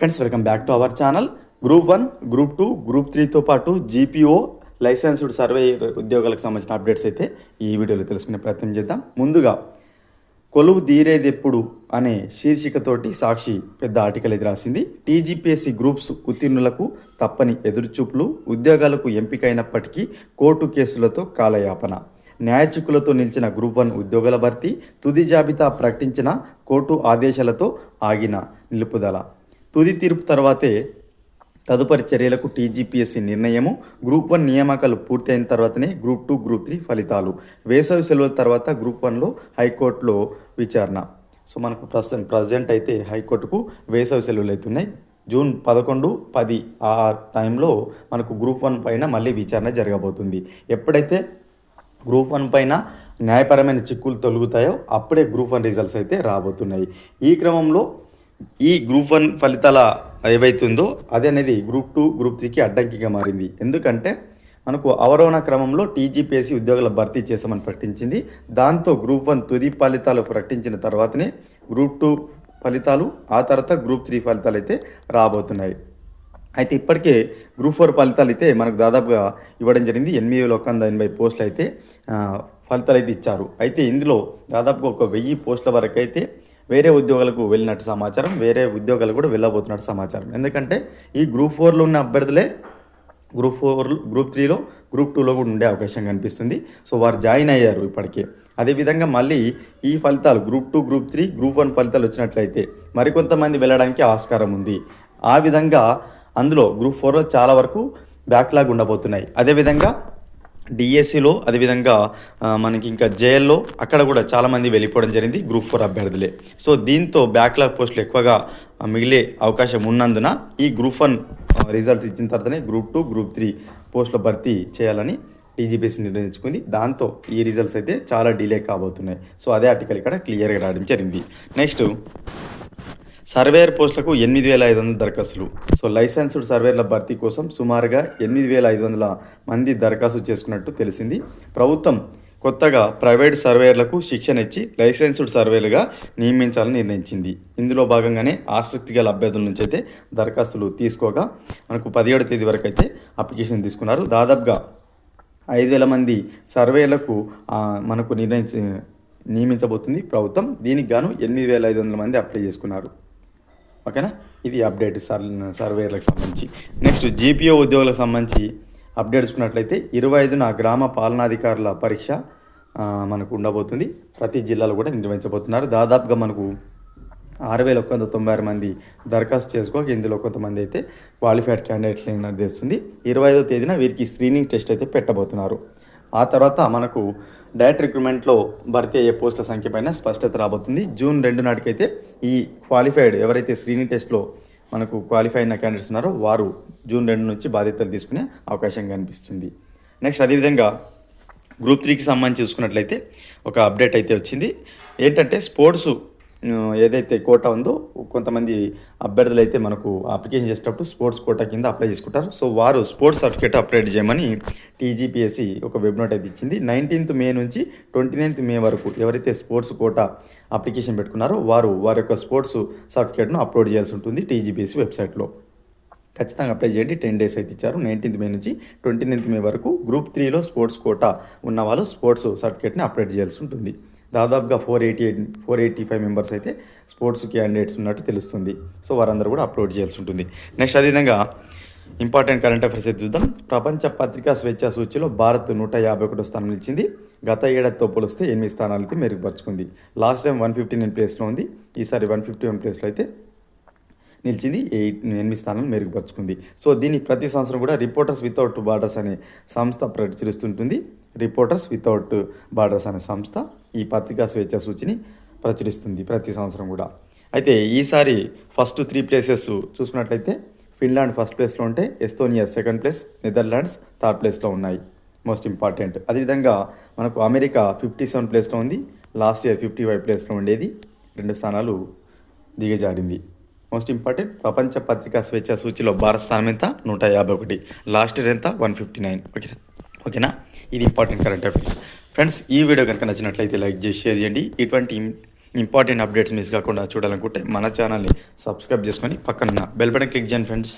Friends welcome back to our channel group one group two group త్రీతో పాటు GPO licensed survey ఉద్యోగాలకు సంబంధించిన updates అయితే ఈ వీడియోలో తెలుసుకునే ప్రయత్నం చేద్దాం. ముందుగా కొలువు తీరేదెప్పుడు అనే శీర్షికతోటి సాక్షి పెద్ద ఆర్టికల్ ఇది రాసింది. టీజీపీఎస్సీ గ్రూప్స్ ఉత్తీర్ణులకు తప్పని ఎదురుచూపులు ఉద్యోగాలకు ఎంపికైనప్పటికీ కోర్టు కేసులతో కాలయాపన. న్యాయచిక్కులతో నిలిచిన గ్రూప్ వన్ ఉద్యోగాల భర్తీ తుది జాబితా ప్రకటించిన కోర్టు ఆదేశాలతో ఆగిన నిలుపుదల. తుది తీర్పు తర్వాతే తదుపరి చర్యలకు టీజీపీఎస్సీ నిర్ణయము గ్రూప్ వన్ నియామకాలు పూర్తయిన తర్వాతనే గ్రూప్ టూ గ్రూప్ త్రీ ఫలితాలు. వేసవి సెలవుల తర్వాత గ్రూప్ వన్లో హైకోర్టులో విచారణ. సో మనకు ప్రస్తుతం ప్రజెంట్ అయితే హైకోర్టుకు వేసవి సెలవులు అవుతున్నాయి. జూన్ పదకొండు పది ఆ టైంలో మనకు గ్రూప్ వన్ పైన మళ్ళీ విచారణ జరగబోతుంది. ఎప్పుడైతే గ్రూప్ వన్ పైన న్యాయపరమైన చిక్కులు తొలుగుతాయో అప్పుడే గ్రూప్ వన్ రిజల్ట్స్ అయితే రాబోతున్నాయి. ఈ క్రమంలో ఈ గ్రూప్ వన్ ఫలితాల ఏవైతుందో అది అనేది గ్రూప్ టూ గ్రూప్ త్రీకి అడ్డంకిగా మారింది. ఎందుకంటే మనకు అవరోహణ క్రమంలో టీజీపీఎస్సీ ఉద్యోగుల భర్తీ చేశామని ప్రకటించింది. దాంతో గ్రూప్ వన్ తుది ఫలితాలు ప్రకటించిన తర్వాతనే గ్రూప్ టూ ఫలితాలు ఆ తర్వాత గ్రూప్ త్రీ ఫలితాలు అయితే రాబోతున్నాయి. అయితే ఇప్పటికే గ్రూప్ ఫోర్ ఫలితాలు అయితే మనకు దాదాపుగా ఇవ్వడం జరిగింది. ఎనిమిది వేల ఒక వంద ఎనభై పోస్టులు అయితే ఫలితాలు అయితే ఇచ్చారు. అయితే ఇందులో దాదాపుగా ఒక వెయ్యి పోస్టుల వరకు అయితే వేరే ఉద్యోగాలకు వెళ్ళినట్టు సమాచారం వేరే ఉద్యోగాలు కూడా వెళ్ళబోతున్నట్టు సమాచారం. ఎందుకంటే ఈ గ్రూప్ ఫోర్లో ఉన్న అభ్యర్థులే గ్రూప్ ఫోర్ గ్రూప్ త్రీలో గ్రూప్ టూలో కూడా ఉండే అవకాశం కనిపిస్తుంది. సో వారు జాయిన్ అయ్యారు ఇప్పటికే. అదేవిధంగా మళ్ళీ ఈ ఫలితాలు group two group three group one ఫలితాలు వచ్చినట్లయితే మరికొంతమంది వెళ్ళడానికి ఆస్కారం ఉంది. ఆ విధంగా అందులో గ్రూప్ ఫోర్లో చాలా వరకు బ్యాక్లాగ్ ఉండబోతున్నాయి. అదేవిధంగా డిఎస్సిలో అదేవిధంగా మనకి ఇంకా జేఎల్లో అక్కడ కూడా చాలామంది వెళ్ళిపోవడం జరిగింది గ్రూప్ ఫోర్ అభ్యర్థులే. సో దీంతో బ్యాక్లాగ్ పోస్టులు ఎక్కువగా మిగిలే అవకాశం ఉన్నందున ఈ గ్రూప్ వన్ రిజల్ట్స్ ఇచ్చిన తర్వాతనే గ్రూప్ టూ గ్రూప్ త్రీ పోస్టుల భర్తీ చేయాలని టీజీపీసీ నిర్ణయించుకుంది. దాంతో ఈ రిజల్ట్స్ అయితే చాలా డిలే కాబోతున్నాయి. సో అదే ఆర్టికల్ ఇక్కడ క్లియర్గా రావడం జరిగింది. నెక్స్ట్ సర్వేయర్ పోస్టులకు ఎనిమిది వేల ఐదు వందల దరఖాస్తులు. సో లైసెన్స్డ్ సర్వేర్ల భర్తీ కోసం సుమారుగా ఎనిమిది వేల ఐదు వందల మంది దరఖాస్తు చేసుకున్నట్టు తెలిసింది. ప్రభుత్వం కొత్తగా ప్రైవేట్ సర్వేయర్లకు శిక్షణ ఇచ్చి లైసెన్స్డ్ సర్వేలుగా నియమించాలని నిర్ణయించింది. ఇందులో భాగంగానే ఆసక్తి గల అభ్యర్థుల నుంచి అయితే దరఖాస్తులు తీసుకోగా మనకు పదిహేడు తేదీ వరకు అయితే అప్లికేషన్ తీసుకున్నారు. దాదాపుగా ఐదు వేల మంది సర్వేలకు మనకు నిర్ణయించి నియమించబోతుంది ప్రభుత్వం. దీనికి గాను ఎనిమిది వేల ఐదు వందల మంది అప్లై చేసుకున్నారు. ఓకేనా? ఇది అప్డేట్ సర్ సర్వేర్లకు సంబంధించి. నెక్స్ట్ జీపీఓ ఉద్యోగులకు సంబంధించి అప్డేట్ చూసుకున్నట్లయితే ఇరవై ఐదున గ్రామ పాలనాధికారుల పరీక్ష మనకు ఉండబోతుంది. ప్రతి జిల్లాలో కూడా నిర్వహించబోతున్నారు. దాదాపుగా మనకు ఆరు వేల ఒక వంద తొంభై ఆరు మంది దరఖాస్తు చేసుకోక ఇందులో కొంతమంది అయితే క్వాలిఫైడ్ క్యాండిడేట్లు నిర్దేశిస్తుంది. ఇరవై ఐదో తేదీన వీరికి స్క్రీనింగ్ టెస్ట్ అయితే పెట్టబోతున్నారు. ఆ తర్వాత మనకు డైరెక్ట్ రిక్రూట్మెంట్లో భర్తీ అయ్యే పోస్టుల సంఖ్య పైన స్పష్టత రాబోతుంది. జూన్ రెండు నాటికైతే ఈ క్వాలిఫైడ్ ఎవరైతే స్క్రీనింగ్ టెస్ట్లో మనకు క్వాలిఫై అయిన క్యాండిడేట్స్ ఉన్నారో వారు జూన్ రెండు నుంచి బాధ్యతలు తీసుకునే అవకాశం కనిపిస్తుంది. నెక్స్ట్ అదేవిధంగా గ్రూప్ త్రీకి సంబంధించి చూసుకున్నట్లయితే ఒక అప్డేట్ అయితే వచ్చింది. ఏంటంటే స్పోర్ట్స్ ఏదైతే కోటా ఉందో కొంతమంది అభ్యర్థులు అయితే మనకు అప్లికేషన్ చేసేటప్పుడు స్పోర్ట్స్ కోటా కింద అప్లై చేసుకుంటారు. సో వారు స్పోర్ట్స్ సర్టిఫికేట్ అప్లైడ్ చేయమని టీజీపీఎస్సి ఒక వెబ్ నోట్ అయితే ఇచ్చింది. నైన్టీన్త్ మే నుంచి ట్వంటీ నైన్త్ మే వరకు ఎవరైతే స్పోర్ట్స్ కోటా అప్లికేషన్ పెట్టుకున్నారో వారు వారి యొక్క స్పోర్ట్స్ సర్టిఫికేట్ను అప్లోడ్ చేయాల్సి ఉంటుంది టీజీపీఎస్సి వెబ్సైట్లో. ఖచ్చితంగా అప్లై చేయండి. టెన్ డేస్ అయితే ఇచ్చారు. నైన్టీన్త్ మే నుంచి ట్వంటీ నైన్త్ మే వరకు గ్రూప్ త్రీలో స్పోర్ట్స్ కోటా ఉన్న వాళ్ళు స్పోర్ట్స్ సర్టిఫికేట్ని అప్డేట్ చేయాల్సి ఉంటుంది. దాదాపుగా four eighty eight four eighty five members అయితే స్పోర్ట్స్ క్యాండిడేట్స్ ఉన్నట్టు తెలుస్తుంది. సో వారందరూ కూడా అప్లోడ్ చేయాల్సి ఉంటుంది. నెక్స్ట్ అదేవిధంగా ఇంపార్టెంట్ కరెంట్ అఫైర్స్ అయితే చూద్దాం. ప్రపంచ పత్రికా స్వేచ్ఛ సూచిలో భారత్ నూట యాభై ఒకటో స్థానం నిలిచింది. గత ఏడాదితో పోలిస్తే ఎనిమిది స్థానాలు అయితే మెరుగుపరుచుకుంది. Last time one fifty nine ప్లేస్లో ఉంది. ఈసారి వన్ ఫిఫ్టీ వన్ ప్లేస్లో అయితే నిలిచింది. ఎయిట్ ఎనిమిది స్థానాలు మెరుగుపరుచుకుంది. సో దీన్ని ప్రతి సంవత్సరం కూడా రిపోర్టర్స్ వితౌట్ బార్డర్స్ అనే సంస్థ ప్రచురిస్తుంటుంది. రిపోర్టర్స్ వితౌట్ బార్డర్స్ అనే సంస్థ ఈ పత్రికా స్వేచ్ఛ సూచిని ప్రచురిస్తుంది ప్రతి సంవత్సరం కూడా. అయితే ఈసారి ఫస్ట్ త్రీ ప్లేసెస్ చూసుకున్నట్లయితే ఫిన్లాండ్ ఫస్ట్ ప్లేస్లో ఉంటే Estonia second place Netherlands third ప్లేస్లో ఉన్నాయి. మోస్ట్ ఇంపార్టెంట్ అదేవిధంగా మనకు అమెరికా ఫిఫ్టీ సెవెన్ ప్లేస్లో ఉంది. లాస్ట్ ఇయర్ ఫిఫ్టీ ఫైవ్ ప్లేస్లో ఉండేది. రెండు స్థానాలు దిగజారింది. మోస్ట్ ఇంపార్టెంట్ ప్రపంచ పత్రికా స్వేచ్ఛ సూచిలో భారత స్థానం ఎంత? నూట యాభై ఒకటి. లాస్ట్ ఇయర్ ఎంత? వన్ ఫిఫ్టీ నైన్ ఓకే ఓకేనా? ఇది ఇంపార్టెంట్ కరెంట్ అఫైర్స్ ఫ్రెండ్స్ ఈ వీడియో కనుక నచ్చినట్లయితే లైక్ చేసి షేర్ చేయండి. ఇటువంటి ఇంపార్టెంట్ అప్డేట్స్ మిస్ కాకుండా చూడాలనుకుంటే మన ఛానల్ని సబ్స్క్రైబ్ చేసుకొని పక్కన బెల్ బటన్ క్లిక్ చేయండి ఫ్రెండ్స్